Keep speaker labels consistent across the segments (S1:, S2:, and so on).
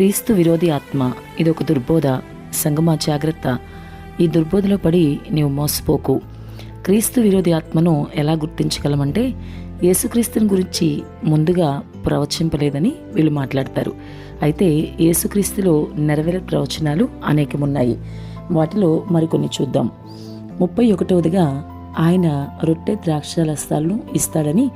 S1: క్రీస్తు విరోధి ఆత్మ ఇది ఒక దుర్బోధ సంగమా జాగ్రత్త. ఈ దుర్బోధలో పడి నీవు మోసపోకు. క్రీస్తు విరోధి ఆత్మను ఎలా గుర్తించగలమంటే యేసుక్రీస్తుని గురించి ముందుగా ప్రవచింపలేదని వీళ్ళు మాట్లాడతారు. అయితే యేసుక్రీస్తులో నెరవేరే ప్రవచనాలు అనేకమున్నాయి. వాటిలో మరికొన్ని చూద్దాం. ముప్పై ఒకటవదిగా ఆయన రొట్టె ద్రాక్షాలస్తాలను ఇస్తాడని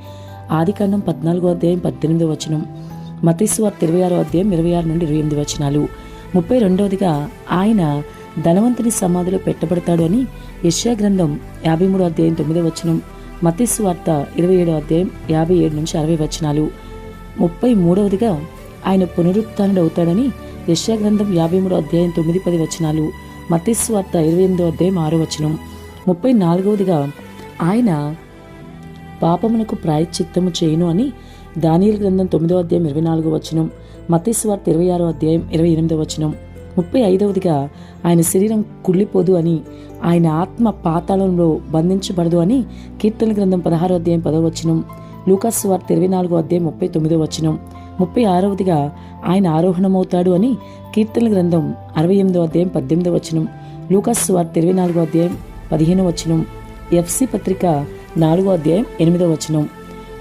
S1: ఆదికాండం పద్నాలుగో అధ్యాయం పద్దెనిమిదో వచనం. మతీశ్వార్ ఇరవై ఆరో అధ్యాయం ఇరవై ఆరు నుండి ఇరవై ఎనిమిది వచనాలు. ముప్పై రెండవదిగా ఆయన ధనవంతుని సమాధిలో పెట్టబడతాడు అని యశ్యా గ్రంథం యాభై మూడో అధ్యాయం తొమ్మిదో వచనం మతీశ్వార్త ఇరవై ఏడో అధ్యాయం యాభై ఏడు నుంచి అరవై వచనాలు. ముప్పై మూడవదిగా ఆయన పునరుత్థానుడు అవుతాడని యశ్యా గ్రంథం యాభై మూడో అధ్యాయం తొమ్మిది పది వచనాలు మతీశ్వార్త ఇరవై ఎనిమిదో అధ్యాయం ఆరో వచనం. ముప్పై నాలుగవదిగా ఆయన పాపమునకు ప్రాయశ్చిత్తము చేయను అని దానియలు గ్రంథం తొమ్మిదో అధ్యాయం ఇరవై నాలుగో వచనం మతేశ్వార్త ఇరవై ఆరో అధ్యాయం ఇరవై ఎనిమిదో వచనం. ముప్పై ఐదవదిగా ఆయన శరీరం కుళ్ళిపోదు అని ఆయన ఆత్మ పాతాళంలో బంధించబడదు అని కీర్తన గ్రంథం పదహారో అధ్యాయం పదో వచనం లూకాస్ వార్త ఇరవై నాలుగో అధ్యాయం ముప్పై తొమ్మిదో వచనం. ముప్పై ఆరవదిగా ఆయన ఆరోహణమవుతాడు అని కీర్తన గ్రంథం అరవై ఎనిమిదో అధ్యాయం పద్దెనిమిదో వచనం లూకాస్ వార్త ఇరవై నాలుగో అధ్యాయం పదిహేనో వచనం. ఎఫ్సి పత్రిక నాలుగో అధ్యాయం ఎనిమిదో వచనం.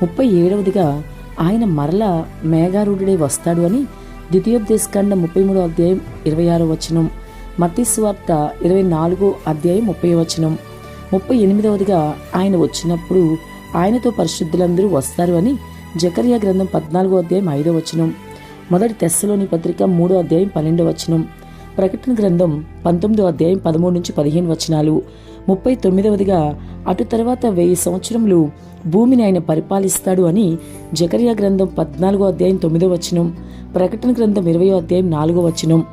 S1: ముప్పై ఏడవదిగా ఆయన మరల మేఘారూఢుడై వస్తాడు అని ద్వితీయోపదేశకాండ ముప్పై మూడో అధ్యాయం ఇరవై ఆరో వచనం. మతీస్వార్త ఇరవై నాలుగో అధ్యాయం ముప్పై వచనం. ముప్పై ఎనిమిదవదిగా ఆయన వచ్చినప్పుడు ఆయనతో పరిశుద్ధులందరూ వస్తారు అని జకర్యా గ్రంథం పద్నాలుగో అధ్యాయం ఐదో వచనం. మొదటి తెస్సలోని పత్రిక మూడో అధ్యాయం పన్నెండో వచనం. ప్రకటన గ్రంథం పంతొమ్మిదో అధ్యాయం పదమూడు నుంచి పదిహేను వచనాలు. ముప్పై తొమ్మిదవదిగా అటు తర్వాత వెయ్యి సంవత్సరములు భూమిని ఆయన పరిపాలిస్తాడు అని జకరియా గ్రంథం పద్నాలుగో అధ్యాయం తొమ్మిదో వచనం ప్రకటన గ్రంథం ఇరవయో అధ్యాయం నాలుగో వచనం.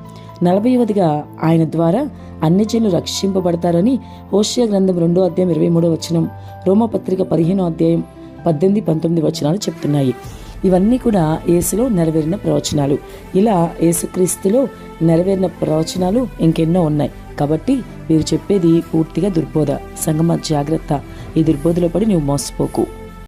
S1: నలభైవదిగా ఆయన ద్వారా అన్ని జనులు రక్షింపబడతారని హోషియా గ్రంథం రెండో అధ్యాయం ఇరవై మూడో వచనం రోమపత్రిక పదిహేనో అధ్యాయం పద్దెనిమిది పంతొమ్మిది వచనాలు చెప్తున్నాయి. ఇవన్నీ కూడా యేసులో నెరవేరిన ప్రవచనాలు. ఇలా యేసుక్రీస్తులో నెరవేరిన ప్రవచనాలు ఇంకెన్నో ఉన్నాయి. కాబట్టి మీరు చెప్పేది పూర్తిగా దుర్బోధ. సంగమ జాగ్రత్త. ఈ దుర్బోధలో పడి నువ్వు మోసపోకు.